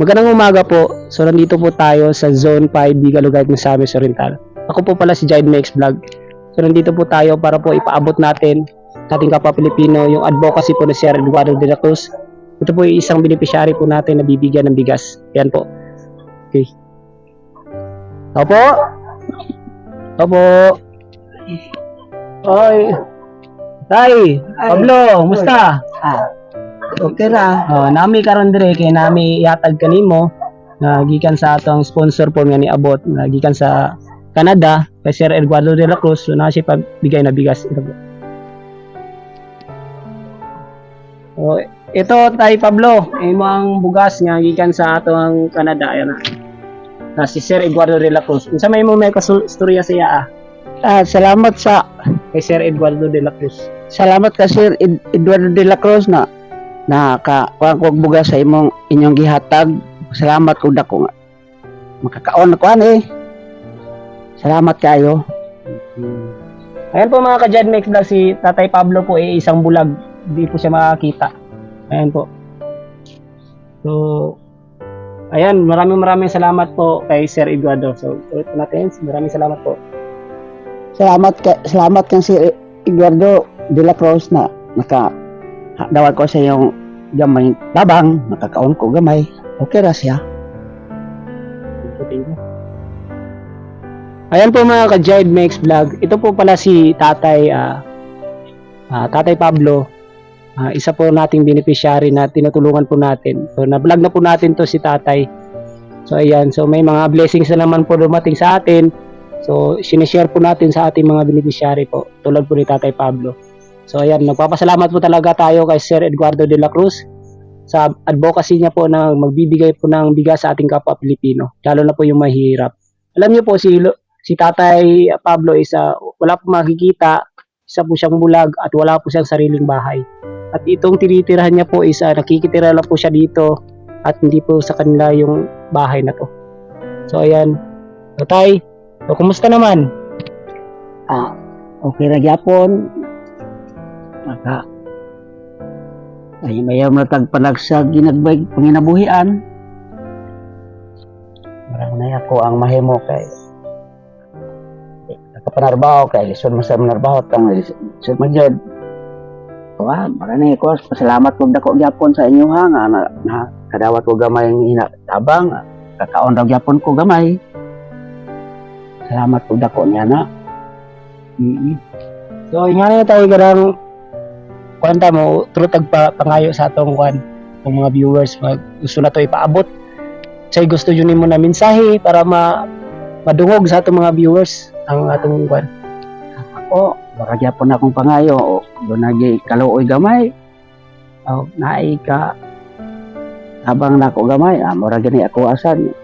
Magandang umaga po. So nandito po tayo sa Zone 5 Bigalugay ng Samis Oriental. Ako po pala si Jaid Mex Vlog. So nandito po tayo para po ipaabot natin sa ating kapwa Pilipino yung advocacy po ni Sir Eduardo de la Cruz. Ito po yung isang beneficiary po natin na bibigyan ng bigas. Yan po. Okay. Opo. Opo. Oy. Tay, Pablo, musta? Ah, okay ra. Oh, nami karon dire kay nami ihatag kanimo nga gikan sa atong sponsor po nga ni Abot nga gikan sa Canada kay Sir Eduardo de la Cruz so na siya pabigay na bigas ito. Oh, ito tay Pablo, imo ang bugas nga gikan sa atong Canada ayan na. Na si Sir Eduardo de la Cruz. Unsa may mo may kastorya sa iya ah? Ah, salamat sa Kay Sir Eduardo de la Cruz. salamat ka Sir Ed- Eduardo de la Cruz na naka kuha ko og bugas sa imong inyong gihatag. Salamat ko dako nga. Makakaon ako ani. Salamat kayo. Ayan po mga ka-Jed Mix Vlog, si Tatay Pablo po ay isang bulag. Hindi po siya makakita. Ayan po. So, ayan, maraming maraming salamat po kay Sir Eduardo. So, ulit po natin, maraming salamat po. Salamat ka salamat kang Sir Eduardo de la Cruz na naka dawat ko sa iyong gamay tabang makakaon ko gamay. Okay ra siya. Ayan po mga ka-Jed Mix Vlog. Ito po pala si Tatay ah, ah, Tatay Pablo. Ah, isa po nating beneficiary na tinutulungan po natin. So na-vlog na po natin to si Tatay. So ayan, so may mga blessings na naman po dumating sa atin. So sinishare po natin sa ating mga beneficiary po tulad po ni Tatay Pablo. So ayan, nagpapasalamat po talaga tayo kay Sir Eduardo de la Cruz sa advocacy niya po na magbibigay po ng bigas sa ating kapwa Pilipino, lalo na po yung mahihirap. Alam niyo po si si Tatay Pablo isa wala po makikita, isa po siyang bulag at wala po siyang sariling bahay. At itong tinitirahan niya po is ah, nakikitira lang po siya dito at hindi po sa kanila yung bahay na to. So ayan. So, Tay, so, kumusta naman? Ah, okay ra gyapon. Maka ay mayaw na tagpalagsag ginagbay panginabuhian. Marang na ako ang mahimo kay nakapanarbaho kay lisod mo sa manarbaho tang lisod magyod. Wa, marani ko pasalamat ko dako gyapon sa inyo ha nga na, na kadawat ko gamay ina tabang kakaon daw gyapon ko gamay. Salamat ko dako niya na. Mm So, ingana na tayo garang kwanta mo, true tagpa pangayo sa atong kwan, ng mga viewers, mag, gusto na to ipaabot. Say gusto yun mo na mensahe para ma madungog sa atong mga viewers ang atong kwan. Ako, baka gyapon akong pangayo o doon nagi kaluoy gamay. O naay ka habang nako gamay, ah, mura gani ako asan.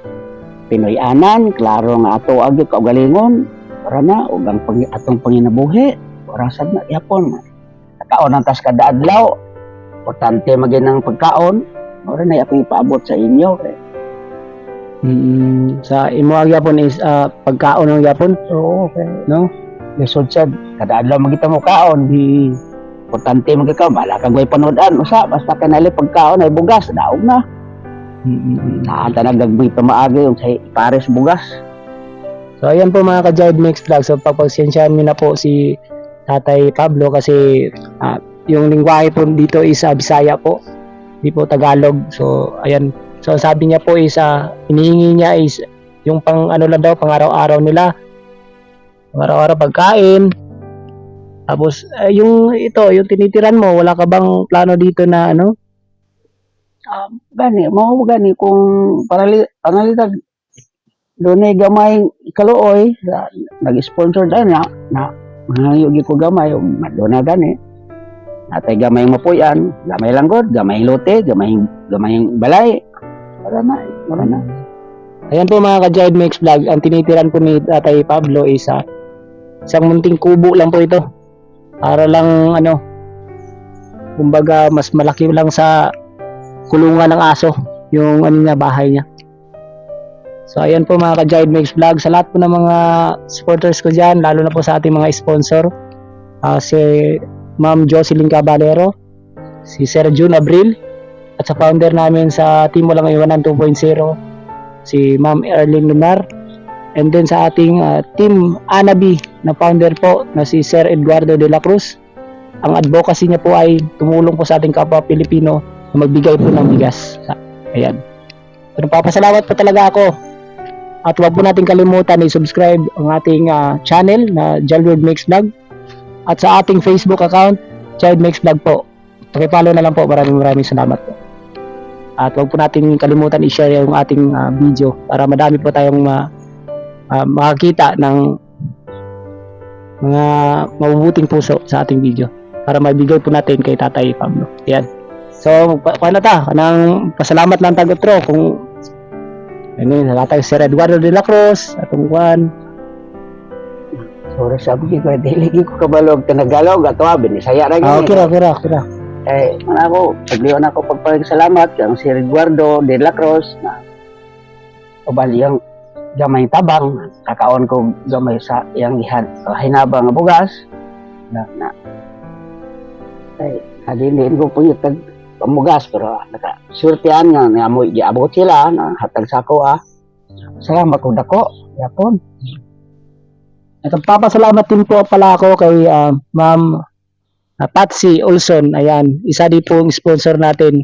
Pinoy anan, klaro nga ato agi kaugalingon. Para na ug ang pang, atong panginabuhi. Orasad na yapon. Kaon ang tas kada adlaw. Importante magin ang pagkaon. Mura na akong ipaabot sa inyo. Eh. Mm, sa imo ang yapon is ah, pagkaon ng yapon, Oo, okay. no? Lisod sad, kada adlaw magita mo kaon. Mm, Importante magkakaon, bala kang way panodan. Usa, basta kanali pagkaon ay bugas, daog na. mm, mm, mm. Naanta na gagmay pamaagi yung sa pares bugas. So ayan po mga ka-Jive Mix Vlog. So pagpagsensyahan niyo na po si Tatay Pablo kasi ah, yung lingwahe po dito is ah, Bisaya po. Hindi po Tagalog. So ayan. So sabi niya po is ah, hinihingi niya is yung pang ano lang daw pang araw-araw nila. Pang araw-araw pagkain. Tapos eh, yung ito, yung tinitiran mo, wala ka bang plano dito na ano? Ah, gani, mao gani kung parali panalitag doon ay gamay kaluoy nag-sponsor dahil na na mangayo gi ko gamay ug doon na gani atay gamay mapuyan gamay lang god gamay lote gamay gamay balay para na para na Ayan po mga ka-Jive Mix Vlog, ang tinitiran po ni Tatay Pablo is ah, isang munting kubo lang po ito. Para lang ano, kumbaga mas malaki lang sa kulungan ng aso yung ano niya, bahay niya. So ayan po mga ka-Jive Mix Vlog, sa lahat po ng mga supporters ko dyan, lalo na po sa ating mga sponsor, ah, si Ma'am Jocelyn Caballero, si Sir June Abril, at sa founder namin sa Team Walang Iwanan 2.0 si Ma'am Erling Lunar and then sa ating ah, Team Anabi na founder po na si Sir Eduardo de la Cruz ang advocacy niya po ay tumulong po sa ating kapwa Pilipino na magbigay po ng bigas. Ayan. So, nagpapasalamat po talaga ako. At huwag po natin kalimutan i-subscribe ang ating ah, channel na Jalwood Makes Vlog. At sa ating Facebook account, Child Makes Vlog po. Pakipollow na lang po. Maraming maraming salamat po. At huwag po natin kalimutan i-share yung ating ah, video para madami po tayong ma- ah, makakita ng mga mabubuting puso sa ating video para mabigay po natin kay Tatay Pablo. Yan. So, pa paano ta? Kanang pasalamat lang tagotro kung ano yun, natay Sir Eduardo de la Cruz, atong kwan. Sorry sabi ko, dili ko kabalog tanagalog ato abi ni saya ra Ah, gini. okay ra, okay ra, okay ra. Eh, man ako, pagliwan ako pagpasalamat kang si Eduardo de la Cruz na ubali ang gamay tabang, kakaon ko gamay sa iyang gihan, hinabang bugas na na ay hadinin ko po yung pamugas pero naka surtian nga nga mo giabot sila na hatag sa ako ah. Salamat ko dako. Yapon. At papasalamat din po pala ako kay ah, Ma'am ah, Patsy Olson. Ayan, isa din po ang sponsor natin.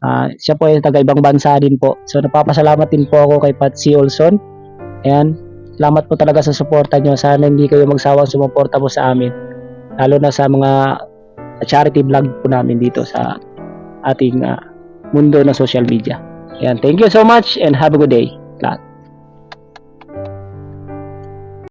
Ah, siya po ay taga ibang bansa din po. So napapasalamat din po ako kay Patsy Olson. Ayan, salamat po talaga sa suporta nyo. Sana hindi kayo magsawang sumuporta po sa amin. Lalo na sa mga charity vlog po namin dito sa ating ah, mundo ng social media. Ayan, thank you so much and have a good day. Lahat.